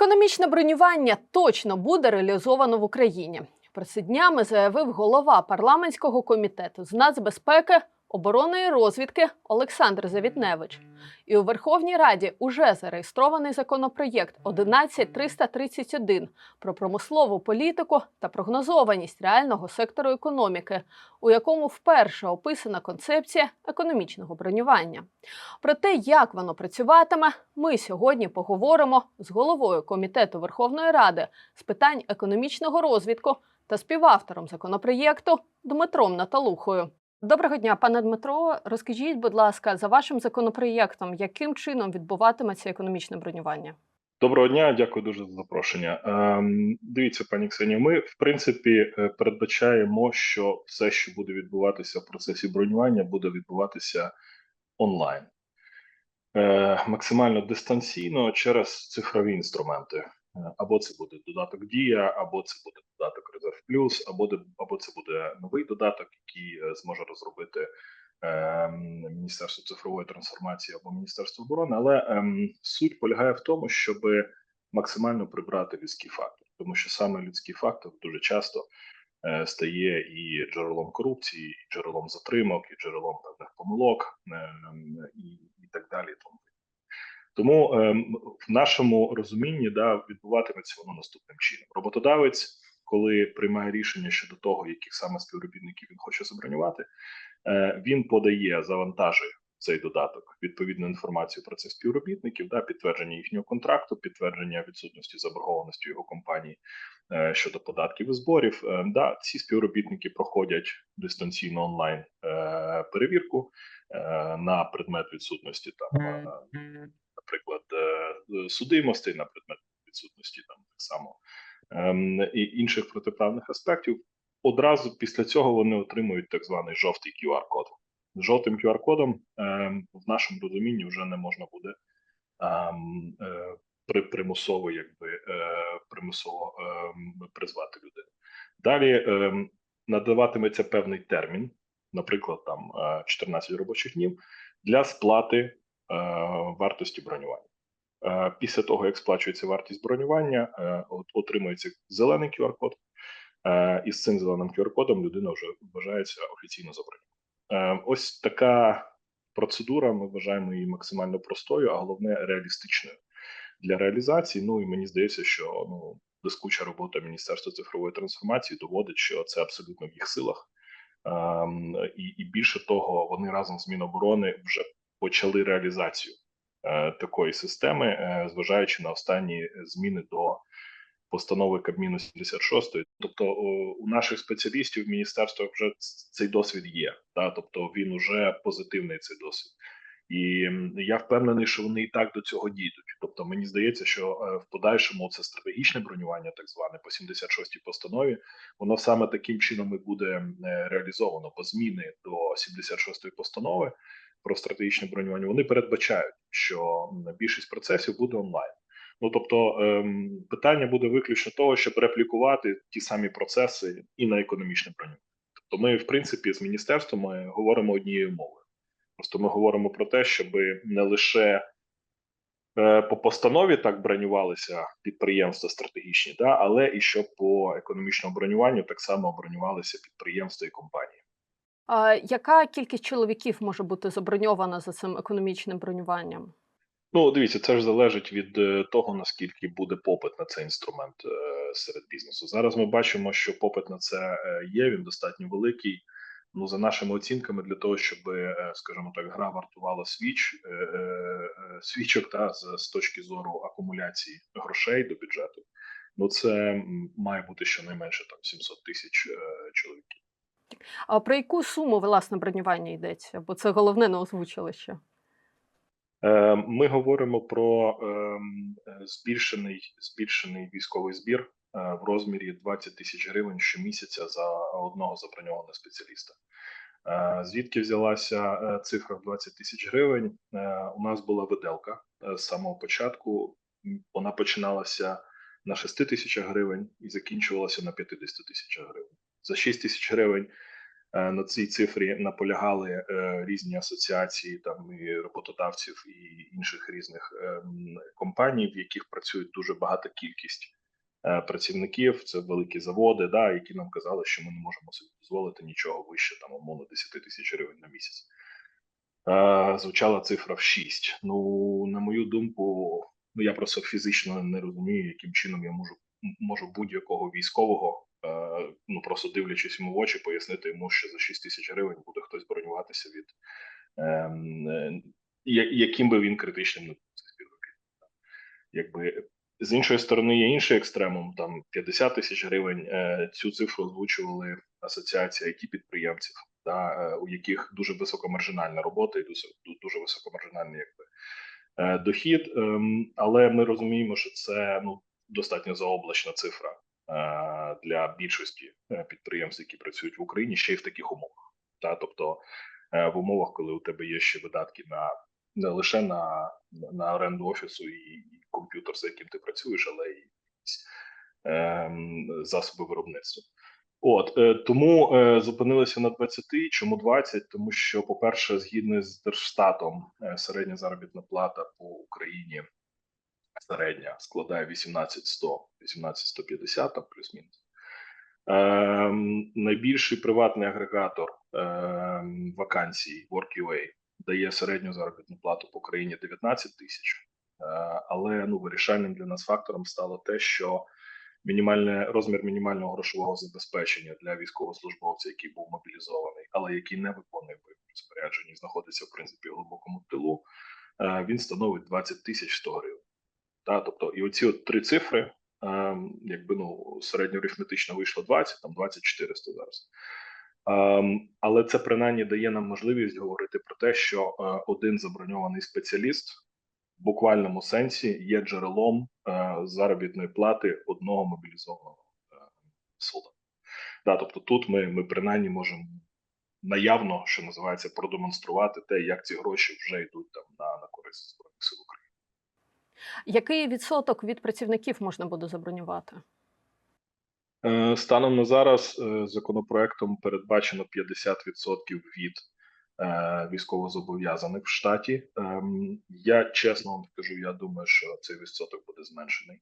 Економічне бронювання точно буде реалізовано в Україні. Про це днями заявив голова парламентського комітету з нацбезпеки, оборони і розвідки Олександр Завітневич. І у Верховній Раді уже зареєстрований законопроєкт 11331 про промислову політику та прогнозованість реального сектору економіки, у якому вперше описана концепція економічного бронювання. Про те, як воно працюватиме, ми сьогодні поговоримо з головою комітету Верховної Ради з питань економічного розвитку та співавтором законопроєкту Дмитром Наталухою. Доброго дня, пане Дмитро. Розкажіть, будь ласка, за вашим законопроєктом, яким чином відбуватиметься економічне бронювання? Доброго дня, дякую дуже за запрошення. Ем, дивіться, пані Ксенія, ми в принципі е, передбачаємо, що все, що буде відбуватися в процесі бронювання, буде відбуватися онлайн, е, максимально дистанційно через цифрові інструменти. Е, Або це буде додаток Дія, або це буде додаток або де- або це буде новий додаток, який е, зможе розробити е, Міністерство цифрової трансформації або Міністерство оборони. Але ем, суть полягає в тому, щоб максимально прибрати людський фактор, тому що саме людський фактор дуже часто е, стає і джерелом корупції, і джерелом затримок, і джерелом певних помилок, ем, і, і так далі. Тому тому ем, в нашому розумінні да, відбуватиметься воно наступним чином. Роботодавець, коли приймає рішення щодо того, яких саме співробітників він хоче забронювати, е, він подає, завантажує цей додаток відповідну інформацію про цих співробітників, да, підтвердження їхнього контракту, підтвердження відсутності заборгованості його компанії е, щодо податків і зборів. Е, да, ці співробітники проходять дистанційно онлайн е, перевірку е, на предмет відсутності там. е, наприклад, е, судимостей на предмет відсутності там так само і інших протиправних аспектів. Одразу після цього вони отримують так званий жовтий QR-код. Жовтим QR-кодом ем, в нашому розумінні вже не можна буде ем, е, при примусово, якби е, примусово ем, призвати людину. Далі ем, надаватиметься певний термін, наприклад, там е, 14 робочих днів для сплати е, вартості бронювання. Е, Після того, як сплачується вартість бронювання, е, отримується зелений QR-код, е, і з цим зеленим QR-кодом людина вже вважається офіційно заброньованою. Е, Ось така процедура. Ми вважаємо її максимально простою, а головне реалістичною для реалізації. Ну і мені здається, що ну блискуча робота Міністерства цифрової трансформації доводить, що це абсолютно в їх силах. Ем, і, більше того, вони разом з Міноборони вже почали реалізацію такої системи, е, зважаючи на останні зміни до постанови Кабміну 76. Тобто у наших спеціалістів в міністерствах вже цей досвід є. Та тобто він уже позитивний цей досвід. І я впевнений, що вони і так до цього дійдуть. Тобто, мені здається, що е, в подальшому це стратегічне бронювання, так зване по 76-й постанові, воно саме таким чином і буде е, реалізовано, бо зміни до 76-ї постанови про стратегічне бронювання вони передбачають, що більшість процесів буде онлайн. Ну тобто ем, питання буде виключно того, щоб реплікувати ті самі процеси і на економічне бронювання. Тобто, ми, в принципі, з міністерством ми говоримо однією мовою. Просто ми говоримо про те, щоб не лише е, по постанові так бронювалися підприємства стратегічні, да, але і щоб по економічному бронюванню так само бронювалися підприємства і компанії. Яка кількість чоловіків може бути заброньована за цим економічним бронюванням? Ну, дивіться, це ж залежить від е, того, наскільки буде попит на цей інструмент е, серед бізнесу. Зараз ми бачимо, що попит на це е, є, він достатньо великий. Ну, за нашими оцінками, для того, щоб, скажімо так, гра вартувала свіч свічок та з, точки зору акумуляції грошей до бюджету. Ну, це має бути щонайменше там 700 тисяч чоловіків. А про яку суму власне бронювання йдеться? Бо це головне не озвучили ще. Е, Ми говоримо про ем, е, збільшений збільшений військовий збір е, в розмірі 20 тисяч гривень щомісяця за одного заброньованого спеціаліста. Звідки взялася цифра в 20 тисяч гривень? У нас була виделка з самого початку. Вона починалася на 6 тисячах гривень і закінчувалася на 50 тисячах гривень. За 6 тисяч гривень Е, На цій цифрі наполягали е, різні асоціації там і роботодавців і інших різних ем, компаній, в яких працюють дуже багата кількість е, працівників. Це великі заводи, да, які нам казали, що ми не можемо собі дозволити нічого вище там умовно 10 тисяч гривень на місяць. Звучала цифра в 6. Ну, на мою думку, ну я просто фізично не розумію, яким чином я можу можу будь-якого військового, ну просто дивлячись йому в очі, пояснити йому, що за 6 тисяч гривень буде хтось бронюватися від ем, е, яким би він критичним не був. Якби з іншої сторони є інший екстремум, там 50 тисяч гривень. Е, цю цифру озвучували асоціація it підприємців, е, у яких дуже високомаржинальна робота і дуже, дуже високомаржинальний якби, е, дохід. Ем, але ми розуміємо, що це ну, достатньо заоблачна цифра е, для більшості е, підприємств, які працюють в Україні, ще й в таких умовах. Та, тобто е, в умовах, коли у тебе є ще видатки на не лише на, на оренду офісу і, комп'ютер, за яким ти працюєш, але й ем, засоби виробництва. От е, тому е, зупинилися на 20. Чому 20? Тому що, по-перше, згідно з Держстатом, е, середня заробітна плата по Україні середня складає 18100, 18150, там плюс-мінус. Ем, найбільший приватний агрегатор ем, вакансій Work.ua дає середню заробітну плату по країні 19 тисяч. Е, але ну вирішальним для нас фактором стало те, що мінімальне розмір мінімального грошового забезпечення для військовослужбовця, який був мобілізований, але який не виконує бойові розпорядження, і знаходиться в принципі в глибокому тилу, е, він становить 20 тисяч 100 гривень. Та, тобто, і оці от три цифри, ем, якби ну середньоарифметично вийшло 20, там 2400 зараз. Ем, але це принаймні дає нам можливість говорити про те, що е, один заброньований спеціаліст в буквальному сенсі є джерелом е, заробітної плати одного мобілізованого е, солдата. Да, тобто тут ми, ми принаймні можемо наявно, що називається, продемонструвати те, як ці гроші вже йдуть там на, на користь збройних сил України. Який відсоток від працівників можна буде забронювати? Е, Станом на зараз е, законопроектом передбачено 50% від е, військовозобов'язаних в штаті. Ем, Я чесно вам скажу, я думаю, що цей відсоток буде зменшений,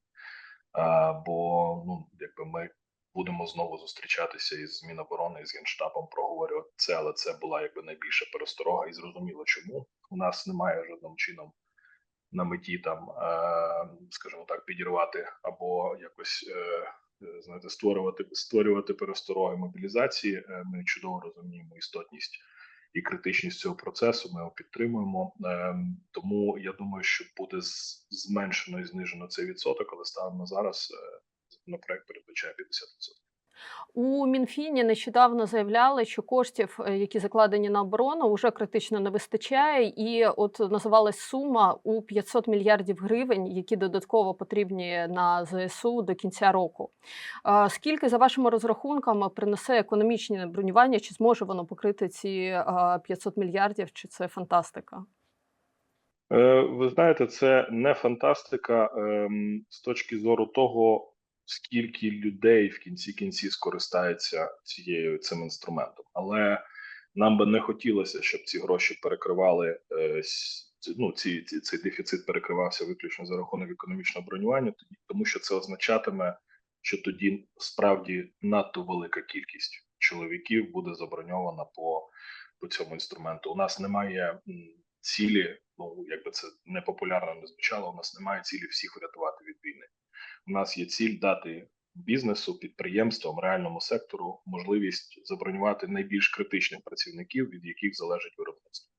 бо ну якби ми будемо знову зустрічатися із Міноборони з Генштабом проговорювати це, але це була якби найбільша пересторога, і зрозуміло, чому у нас немає жодним чином на меті там, е, скажімо так, підірвати або якось. е, е, знаєте, створювати створювати перестороги мобілізації. Ми чудово розуміємо істотність і критичність цього процесу. Ми його підтримуємо. Тому я думаю, що буде зменшено і знижено цей відсоток, але станом на зараз законопроект передбачає 50%. У Мінфіні нещодавно заявляли, що коштів, е, які закладені на оборону, вже критично не вистачає, і от називалась сума у 500 мільярдів гривень, які додатково потрібні на ЗСУ до кінця року. Скільки за вашими розрахунками принесе економічне бронювання? Чи зможе воно покрити ці 500 мільярдів? Чи це фантастика? Е, Ви знаєте, це не фантастика ем, з точки зору того, скільки людей в кінці кінці скористається цією цим інструментом. Але нам би не хотілося, щоб ці гроші перекривали е, ну, ці, ці, цей дефіцит перекривався виключно за рахунок економічного бронювання, тому що це означатиме, що тоді справді надто велика кількість чоловіків буде заброньована по, по цьому інструменту. У нас немає цілі, ну якби це не популярно не звучало. У нас немає цілі всіх врятувати від війни. У нас є ціль дати бізнесу, підприємствам, реальному сектору можливість забронювати найбільш критичних працівників, від яких залежить виробництво.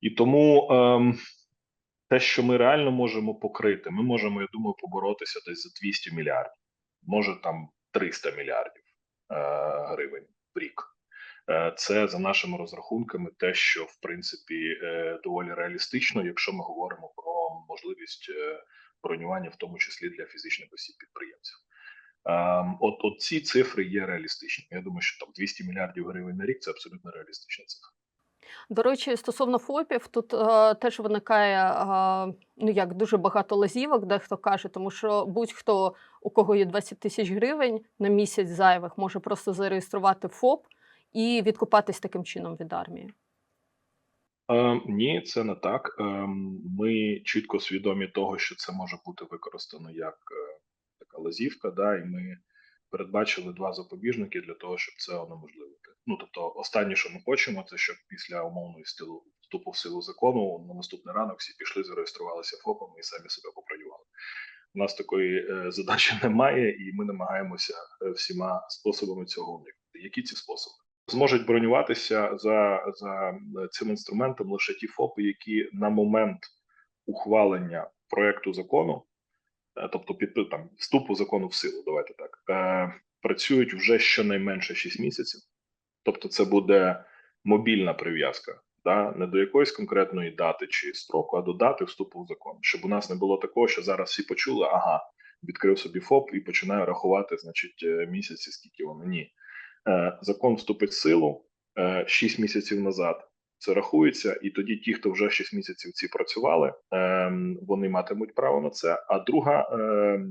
І тому ем, те, що ми реально можемо покрити, ми можемо, я думаю, поборотися десь за 200 мільярдів, може там 300 мільярдів е, гривень в рік. Е, Це за нашими розрахунками, те, що в принципі е, доволі реалістично, якщо ми говоримо про можливість е, бронювання, в тому числі для фізичних осіб підприємців. Ем, От, от ці цифри є реалістичними. Я думаю, що там 200 мільярдів гривень на рік це абсолютно реалістична цифра. До речі, стосовно ФОПів, тут е, теж виникає е, ну як дуже багато лазівок, дехто каже, тому що будь-хто, у кого є 20 тисяч гривень на місяць зайвих, може просто зареєструвати ФОП і відкупатись таким чином від армії? Е, ні, це не так. Ем, Ми чітко свідомі того, що це може бути використано як е, така лазівка, да, і ми передбачили два запобіжники для того, щоб це унеможливити. Ну тобто, останнє, що ми хочемо, це щоб після умовної стилу вступу в силу закону на наступний ранок всі пішли, зареєструвалися ФОПами і самі себе попрацювали. У нас такої е, задачі немає, і ми намагаємося е, всіма способами цього уникнути. Які ці способи? Зможуть бронюватися за, за е, цим інструментом лише ті ФОПи, які на момент ухвалення проекту закону, е, тобто під там вступу закону в силу, давайте так, е, працюють вже щонайменше 6 місяців. Тобто, це буде мобільна прив'язка, да, не до якоїсь конкретної дати чи строку, а до дати вступу в закон, щоб у нас не було такого, що зараз всі почули, ага, відкрив собі ФОП і починаю рахувати, значить, місяці, скільки воно ні. Е, закон вступить в силу е, 6 місяців назад. Це рахується, і тоді ті, хто вже 6 місяців ці працювали, е, вони матимуть право на це. А друга, е,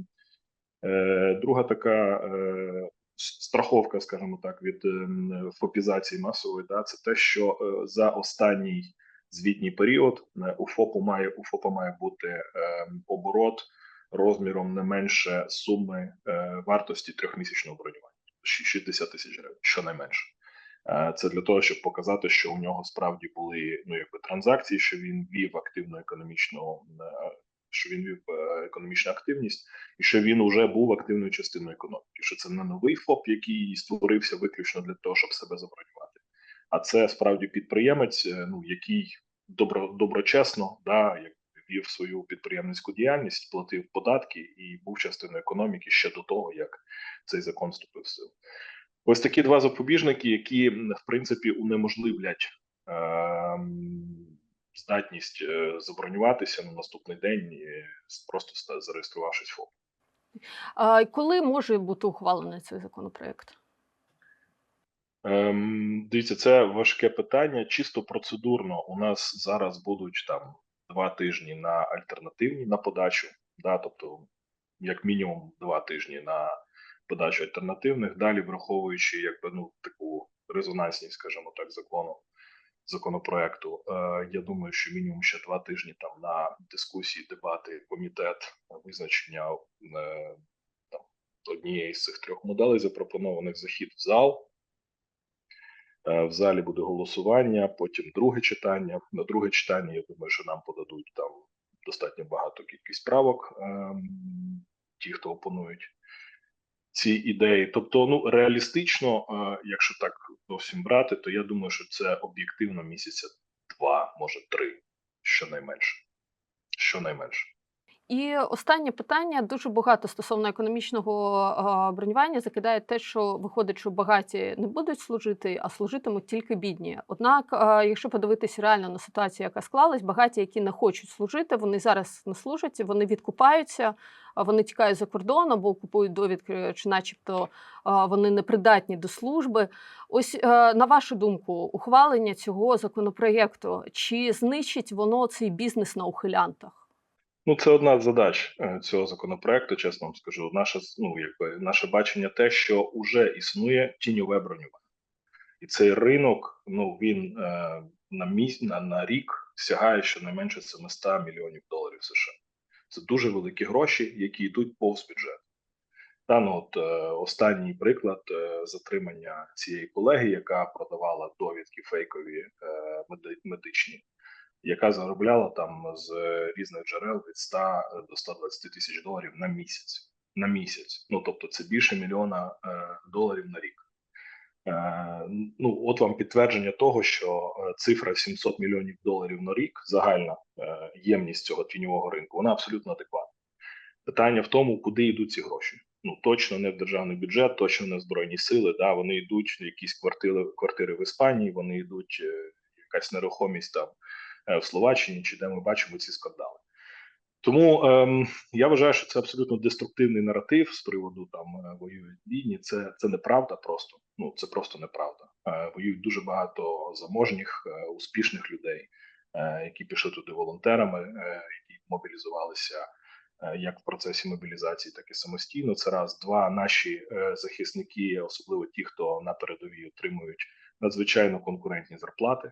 е, друга така е, страховка, скажімо так, від е, фопізації масової, да, це те, що е, за останній звітній період е, у ФОПу має у ФОПа має бути е, оборот розміром не менше суми е, вартості трьохмісячного бронювання 60 тисяч гривень, щонайменше. Е, Це для того, щоб показати, що у нього справді були ну якби транзакції, що він вів активну економічну, е, що він вів е, економічну активність, і що він вже був активною частиною економіки. Що це не новий ФОП, який створився виключно для того, щоб себе забронювати, а це справді підприємець, ну який добро доброчесно да як вів свою підприємницьку діяльність, платив податки і був частиною економіки ще до того, як цей закон вступив в силу. Ось такі два запобіжники, які в принципі унеможливлять е, здатність е, забронюватися на наступний день, і просто зареєструвавшись ФОП. А коли може бути ухвалений цей законопроект? Ем, дивіться, це важке питання. Чисто процедурно у нас зараз будуть там два тижні на альтернативні на подачу, да, тобто, як мінімум, два тижні на подачу альтернативних. Далі, враховуючи якби ну таку резонансність, скажімо так, закону законопроекту. Е, я думаю, що мінімум ще два тижні там на дискусії, дебати, комітет, визначення е, там однієї з цих трьох моделей запропонованих захід в зал. Е, В залі буде голосування, потім друге читання. На друге читання, я думаю, що нам подадуть там достатньо багато кількість правок, ем, ті, хто опонують ці ідеї. Тобто, ну реалістично, е, якщо так зовсім брати, то я думаю, що це об'єктивно місяця два, може три, щонайменше. Щонайменше. І останнє питання дуже багато стосовно економічного а, бронювання закидає те, що виходить, що багаті не будуть служити, а служитимуть тільки бідні. Однак, а, якщо подивитися реально на ситуацію, яка склалась, багаті, які не хочуть служити, вони зараз не служать, вони відкупаються, вони тікають за кордон або купують довідки, чи, начебто, а, вони непридатні до служби. Ось е, на вашу думку, ухвалення цього законопроєкту чи знищить воно цей бізнес на ухилянтах? Ну, це одна з задач е, цього законопроекту, чесно вам скажу. Наше ну, якби наше бачення те, що вже існує тіньове бронювання, і цей ринок, ну він е, на міс... на, на рік сягає щонайменше 700 мільйонів доларів США. Це дуже великі гроші, які йдуть повз бюджет. Та ну от е, останній приклад е, затримання цієї колеги, яка продавала довідки фейкові е, медичні яка заробляла там з різних джерел від 100 до 120 тисяч доларів на місяць. На місяць. Ну тобто це більше мільйона е, доларів на рік. Е, ну, от вам підтвердження того, що е, цифра 700 мільйонів доларів на рік, загальна е, ємність цього тіньового ринку, вона абсолютно адекватна. Питання в тому, куди йдуть ці гроші. Ну точно не в державний бюджет, точно не в збройні сили. Да, вони йдуть якісь квартири, квартири в Іспанії, вони йдуть е, якась нерухомість там е, в Словаччині, чи де ми бачимо ці скандали. Тому ем, я вважаю, що це абсолютно деструктивний наратив з приводу там е, воюють бідні. Це це неправда просто. Ну це просто неправда. Е, воюють дуже багато заможніх, е, успішних людей, е, які пішли туди волонтерами, е, які мобілізувалися е, як в процесі мобілізації, так і самостійно. Це раз, два наші е, захисники, особливо ті, хто на передовій отримують надзвичайно конкурентні зарплати.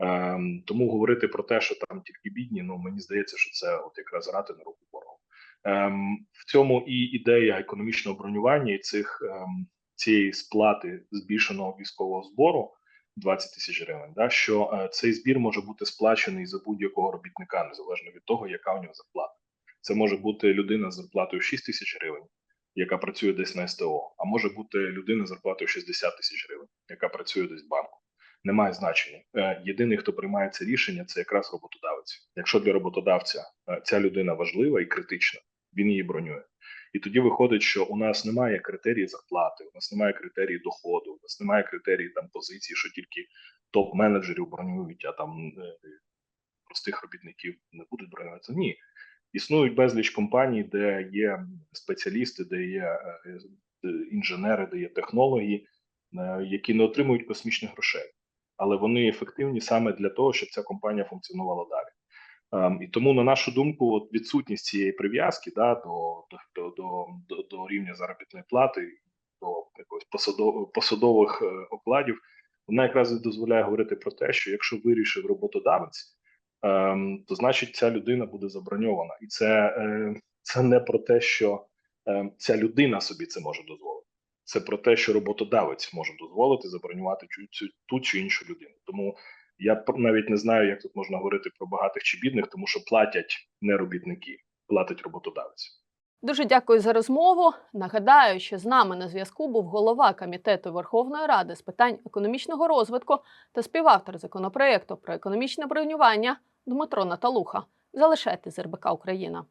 Ем, тому говорити про те, що там тільки бідні, ну мені здається, що це от якраз грати на руку ворогу. Ем, в цьому і ідея економічного бронювання і цих ем, цієї сплати збільшеного військового збору 20 тисяч гривень. Да, що е, цей збір може бути сплачений за будь-якого робітника, незалежно від того, яка у нього зарплата. Це може бути людина з зарплатою 6 тисяч гривень, яка працює десь на СТО, а може бути людина з зарплатою 60 тисяч гривень, яка працює десь в банку. Немає значення. Е, Єдиний, хто приймає це рішення, це якраз роботодавець. Якщо для роботодавця е, ця людина важлива і критична, він її бронює. І тоді виходить, що у нас немає критерії зарплати, у нас немає критерії доходу, у нас немає критерії там позиції, що тільки топ-менеджерів бронюють, а там е, простих робітників не будуть бронюватися. Ні, існують безліч компаній, де є спеціалісти, де є інженери, де є технології, які не отримують космічних грошей, але вони ефективні саме для того, щоб ця компанія функціонувала далі. Ем, і тому, на нашу думку, от відсутність цієї прив'язки да, до, до, до, до, рівня заробітної плати, до якогось посадов, посадових е, окладів, вона якраз дозволяє говорити про те, що якщо вирішив роботодавець, ем, то значить ця людина буде заброньована, і це, е, це не про те, що е, ця людина собі це може дозволити. Це про те, що роботодавець може дозволити забронювати цю, ту чи іншу людину. Тому я навіть не знаю, як тут можна говорити про багатих чи бідних, тому що платять не робітники, платить роботодавець. Дуже дякую за розмову. Нагадаю, що з нами на зв'язку був голова комітету Верховної Ради з питань економічного розвитку та співавтор законопроекту про економічне бронювання Дмитро Наталуха. Залишайте з РБК Україна.